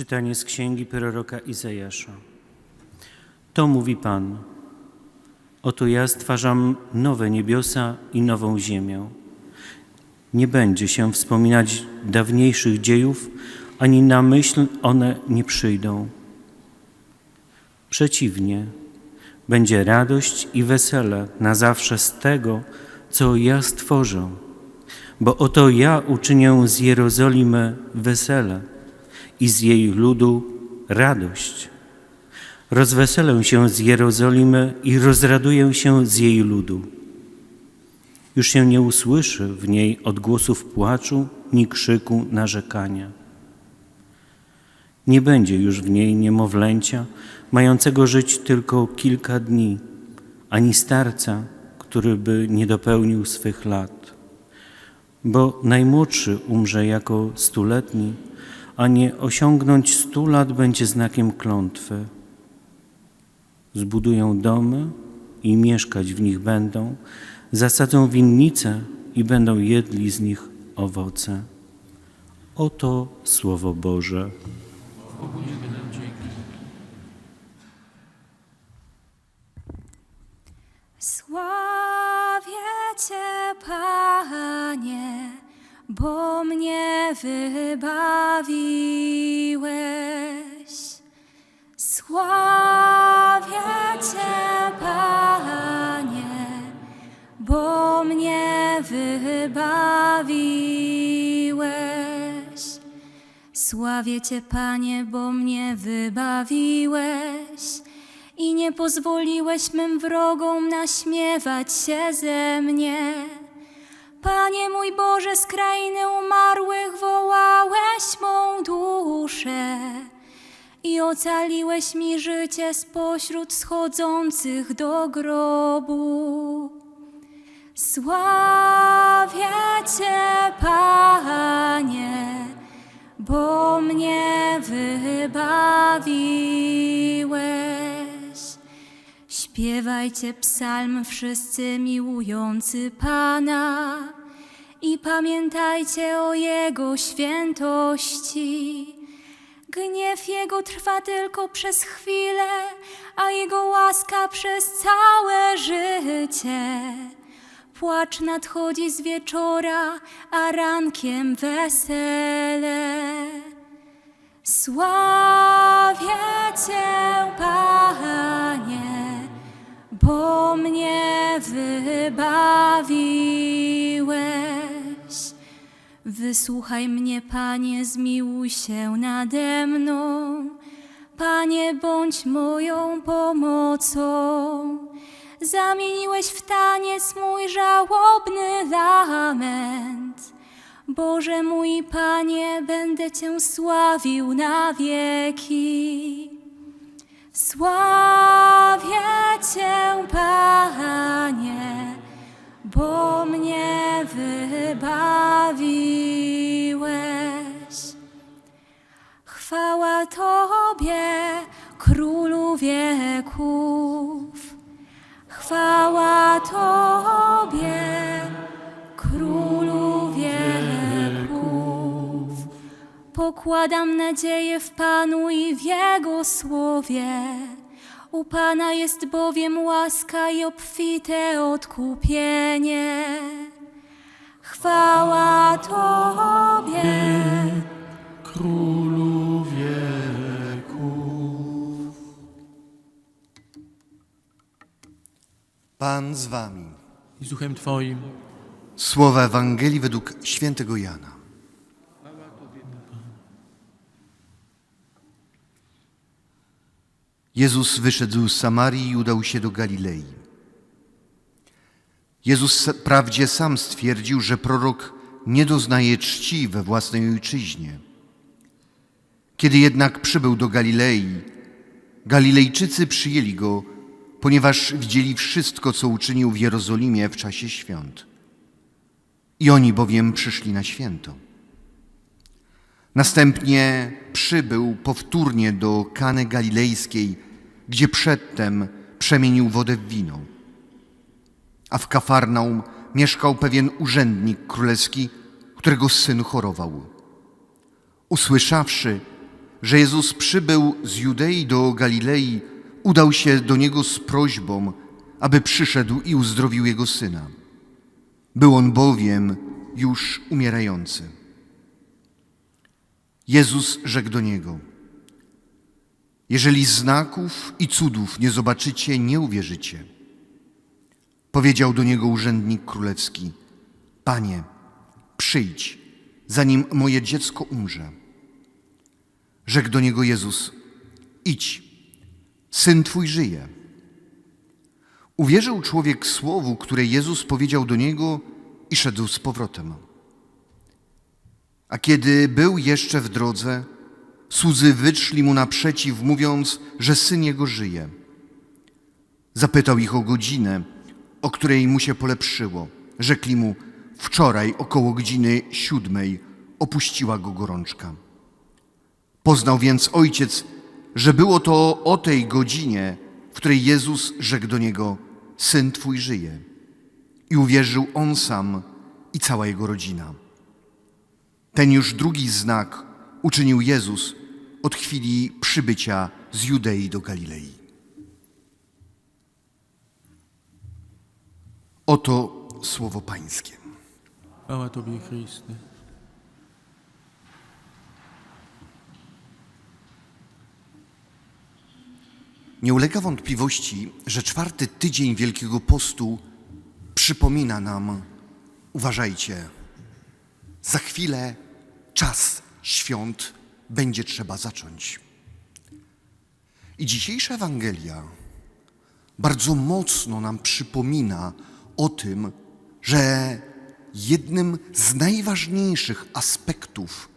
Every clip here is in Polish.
Czytanie z księgi proroka Izajasza. To mówi Pan. Oto ja stwarzam nowe niebiosa i nową ziemię. Nie będzie się wspominać dawniejszych dziejów, ani na myśl one nie przyjdą. Przeciwnie, będzie radość i wesele na zawsze z tego, co ja stworzę. Bo oto ja uczynię z Jerozolimy wesele i z jej ludu radość. Rozweselę się z Jerozolimy i rozraduję się z jej ludu. Już się nie usłyszy w niej odgłosów płaczu ni krzyku narzekania. Nie będzie już w niej niemowlęcia, mającego żyć tylko kilka dni, ani starca, który by nie dopełnił swych lat. Bo najmłodszy umrze jako stuletni, a nie osiągnąć stu lat będzie znakiem klątwy. Zbudują domy i mieszkać w nich będą, zasadzą winnice i będą jedli z nich owoce. Oto Słowo Boże. Sławię Cię, Panie, bo mnie wybawiłeś. Sławię Cię, Panie, bo mnie wybawiłeś. Sławię Cię, Panie, bo mnie wybawiłeś i nie pozwoliłeś mym wrogom naśmiewać się ze mnie. Panie mój Boże, z krainy umarłych wołałeś mą duszę i ocaliłeś mi życie spośród schodzących do grobu. Sławię Cię, Panie, bo mnie wybawiłeś. Śpiewajcie psalm wszyscy miłujący Pana i pamiętajcie o Jego świętości. Gniew Jego trwa tylko przez chwilę, a Jego łaska przez całe życie. Płacz nadchodzi z wieczora, a rankiem wesele. Sławię Cię, Panie, bo mnie wybawiłeś. Wysłuchaj mnie, Panie, zmiłuj się nade mną. Panie, bądź moją pomocą. Zamieniłeś w taniec mój żałobny lament. Boże mój Panie, będę Cię sławił na wieki. Sławię Cię, Panie, bo mnie wybawiłeś. Tobie, Królu wieków. Chwała Tobie, Królu wieków. Pokładam nadzieję w Panu i w Jego słowie. U Pana jest bowiem łaska i obfite odkupienie. Chwała Tobie, Królu Pan z wami. I z duchem Twoim. Słowa Ewangelii według świętego Jana. Jezus wyszedł z Samarii i udał się do Galilei. Jezus wprawdzie sam stwierdził, że prorok nie doznaje czci we własnej ojczyźnie. Kiedy jednak przybył do Galilei, Galilejczycy przyjęli go, ponieważ widzieli wszystko, co uczynił w Jerozolimie w czasie świąt. I oni bowiem przyszli na święto. Następnie przybył powtórnie do Kany Galilejskiej, gdzie przedtem przemienił wodę w wino. A w Kafarnaum mieszkał pewien urzędnik królewski, którego syn chorował. Usłyszawszy, że Jezus przybył z Judei do Galilei, udał się do niego z prośbą, aby przyszedł i uzdrowił jego syna. Był on bowiem już umierający. Jezus rzekł do niego: Jeżeli znaków i cudów nie zobaczycie, nie uwierzycie. Powiedział do niego urzędnik królewski: Panie, przyjdź, zanim moje dziecko umrze. Rzekł do niego Jezus: Idź, syn twój żyje. Uwierzył człowiek słowu, które Jezus powiedział do niego i szedł z powrotem. A kiedy był jeszcze w drodze, słudzy wyszli mu naprzeciw, mówiąc, że syn jego żyje. Zapytał ich o godzinę, o której mu się polepszyło. Rzekli mu, wczoraj około godziny siódmej opuściła go gorączka. Poznał więc ojciec, że było to o tej godzinie, w której Jezus rzekł do niego: Syn twój żyje. I uwierzył on sam i cała jego rodzina. Ten już drugi znak uczynił Jezus od chwili przybycia z Judei do Galilei. Oto słowo Pańskie. Chwała Tobie, Chryste. Nie ulega wątpliwości, że czwarty tydzień Wielkiego Postu przypomina nam, uważajcie, za chwilę czas świąt będzie trzeba zacząć. I dzisiejsza Ewangelia bardzo mocno nam przypomina o tym, że jednym z najważniejszych aspektów,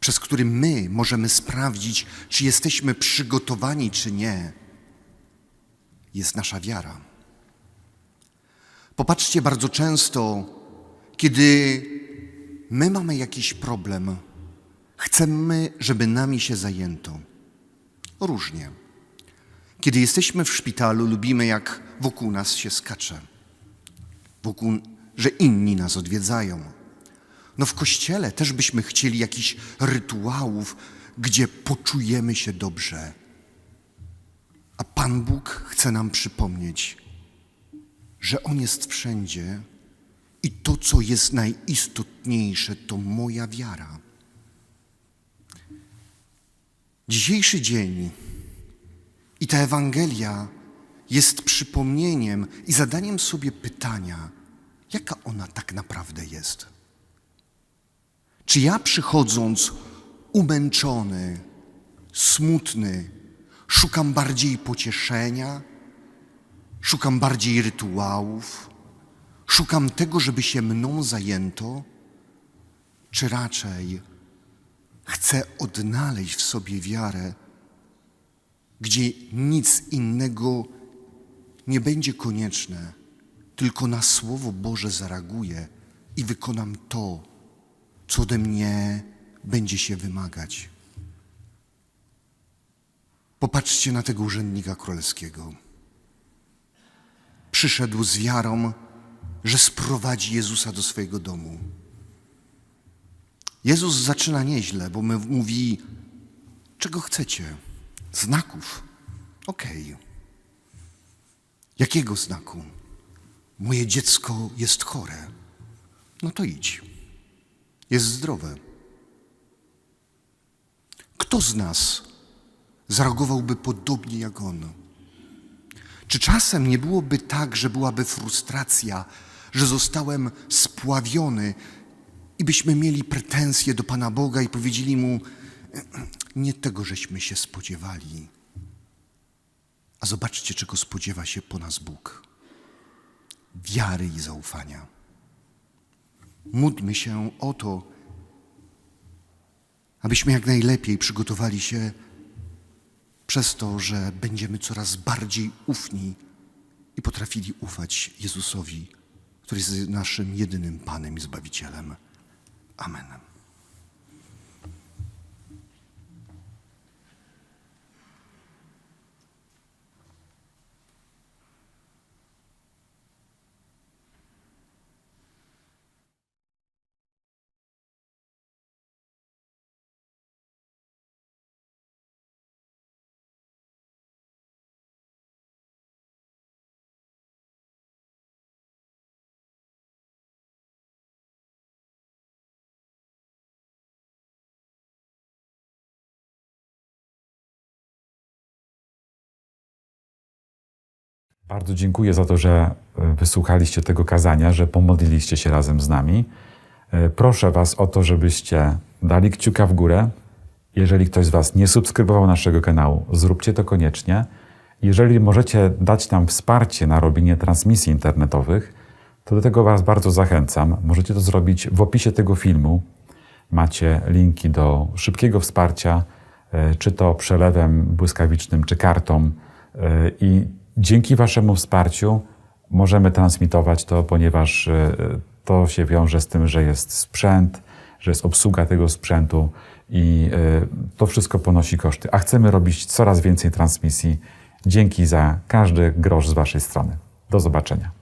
przez który my możemy sprawdzić, czy jesteśmy przygotowani, czy nie, jest nasza wiara. Popatrzcie, bardzo często, kiedy my mamy jakiś problem, chcemy, żeby nami się zajęto. Różnie. Kiedy jesteśmy w szpitalu, lubimy, jak wokół nas się skacze, wokół, że inni nas odwiedzają. No w kościele też byśmy chcieli jakichś rytuałów, gdzie poczujemy się dobrze. A Pan Bóg chce nam przypomnieć, że On jest wszędzie i to, co jest najistotniejsze, to moja wiara. Dzisiejszy dzień i ta Ewangelia jest przypomnieniem i zadaniem sobie pytania, jaka ona tak naprawdę jest. Czy ja przychodząc umęczony, smutny, szukam bardziej pocieszenia, szukam bardziej rytuałów, szukam tego, żeby się mną zajęto, czy raczej chcę odnaleźć w sobie wiarę, gdzie nic innego nie będzie konieczne, tylko na Słowo Boże zareaguję i wykonam to, co ode mnie będzie się wymagać. Popatrzcie na tego urzędnika królewskiego. Przyszedł z wiarą, że sprowadzi Jezusa do swojego domu. Jezus zaczyna nieźle, bo mówi, czego chcecie? Znaków. Okej. Jakiego znaku? Moje dziecko jest chore. No to idź. Jest zdrowe. Kto z nas zareagowałby podobnie jak on? Czy czasem nie byłoby tak, że byłaby frustracja, że zostałem spławiony i byśmy mieli pretensje do Pana Boga i powiedzieli Mu, nie tego żeśmy się spodziewali. A zobaczcie, czego spodziewa się po nas Bóg. Wiary i zaufania. Módlmy się o to, abyśmy jak najlepiej przygotowali się przez to, że będziemy coraz bardziej ufni i potrafili ufać Jezusowi, który jest naszym jedynym Panem i Zbawicielem. Amen. Bardzo dziękuję za to, że e, wysłuchaliście tego kazania, że pomodliliście się razem z nami. E, Proszę Was o to, żebyście dali kciuka w górę. Jeżeli ktoś z Was nie subskrybował naszego kanału, zróbcie to koniecznie. Jeżeli możecie dać nam wsparcie na robienie transmisji internetowych, to do tego Was bardzo zachęcam. Możecie to zrobić w opisie tego filmu. Macie linki do szybkiego wsparcia, e, czy to przelewem błyskawicznym, czy kartą. I dzięki Waszemu wsparciu możemy transmitować to, ponieważ e, to się wiąże z tym, że jest sprzęt, że jest obsługa tego sprzętu i e, to wszystko ponosi koszty. A chcemy robić coraz więcej transmisji. Dzięki za każdy grosz z Waszej strony. Do zobaczenia.